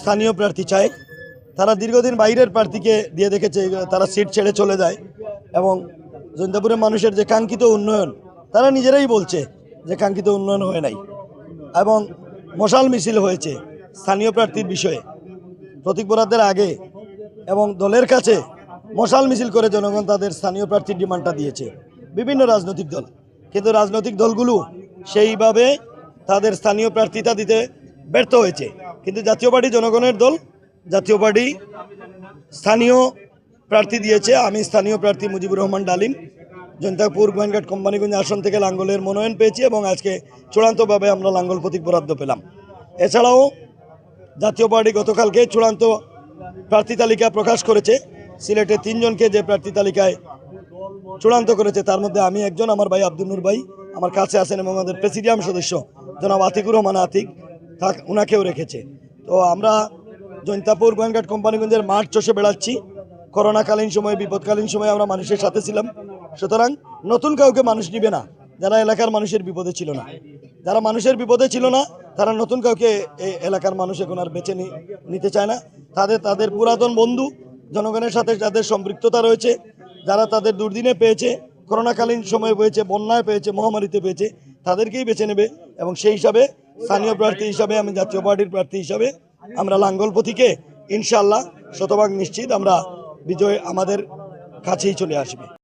স্থানীয় প্রার্থী চায় তারা দীর্ঘদিন বাইরের প্রার্থীকে দিয়ে দেখেছে, তারা সিট ছেড়ে চলে যায় এবং জৈন্তাপুরের মানুষের যে কাঙ্ক্ষিত উন্নয়ন, তারা নিজেরাই বলছে যে কাঙ্ক্ষিত উন্নয়ন হয় নাই এবং মশাল মিছিল হয়েছে স্থানীয় প্রার্থীর বিষয়ে। প্রতীক বরাদ্দের আগে এবং দলের কাছে মশাল মিছিল করে জনগণ তাদের স্থানীয় প্রার্থীর ডিমান্ডটা দিয়েছে। বিভিন্ন রাজনৈতিক দল, কিন্তু রাজনৈতিক দলগুলো সেইভাবে তাদের স্থানীয় প্রার্থীতা দিতে ব্যর্থ হয়েছে। কিন্তু জাতীয় পার্টি জনগণের দল, জাতীয় পার্টি স্থানীয় প্রার্থী দিয়েছে। আমি স্থানীয় প্রার্থী মুজিবুর রহমান ডালিম জনতাপুর গোয়েনঘাট কোম্পানিগঞ্জ আসন থেকে লাঙ্গলের মনোনয়ন পেয়েছি এবং আজকে চূড়ান্তভাবে আমরা লাঙ্গল প্রতীক বরাদ্দ পেলাম। এছাড়াও জাতীয় পার্টি গতকালকে চূড়ান্ত প্রার্থী তালিকা প্রকাশ করেছে। সিলেটে তিনজনকে যে প্রার্থী তালিকায় চূড়ান্ত করেছে, তার মধ্যে আমি একজন, আমার ভাই আব্দুল নূর ভাই, আমার কাছে আছেন এবং আমাদের প্রেসিডিয়াম সদস্য জনাব আতিকুর রহমান আতিক। তা ওনাকেও রেখেছে। তো আমরা জৈন্তাপুর গোয়েনঘাট কোম্পানিগঞ্জের মাঠ চষে বেড়াচ্ছি। করোনাকালীন সময়ে, বিপদকালীন সময়ে আমরা মানুষের সাথে ছিলাম। সুতরাং নতুন কাউকে মানুষ নিবে না, যারা এলাকার মানুষের বিপদে ছিল না। যারা মানুষের বিপদে ছিল না, তারা নতুন কাউকে এলাকার মানুষ এখন আর বেছে নিতে চায় না। তাদের তাদের পুরাতন বন্ধু, জনগণের সাথে যাদের সম্পৃক্ততা রয়েছে, যারা তাদের দুর্দিনে পেয়েছে, করোনাকালীন সময়ে পেয়েছে, বন্যায় পেয়েছে, মহামারীতে পেয়েছে, তাদেরকেই বেছে নেবে এবং সেই হিসাবে স্থানীয় প্রার্থী হিসাবে আমি জাতীয় পার্টির প্রার্থী হিসাবে আমরা লাঙ্গল প্রতীকে ইনশাল্লাহ শতভাগ নিশ্চিত আমরা বিজয় আমাদের কাছেই চলে আসবে।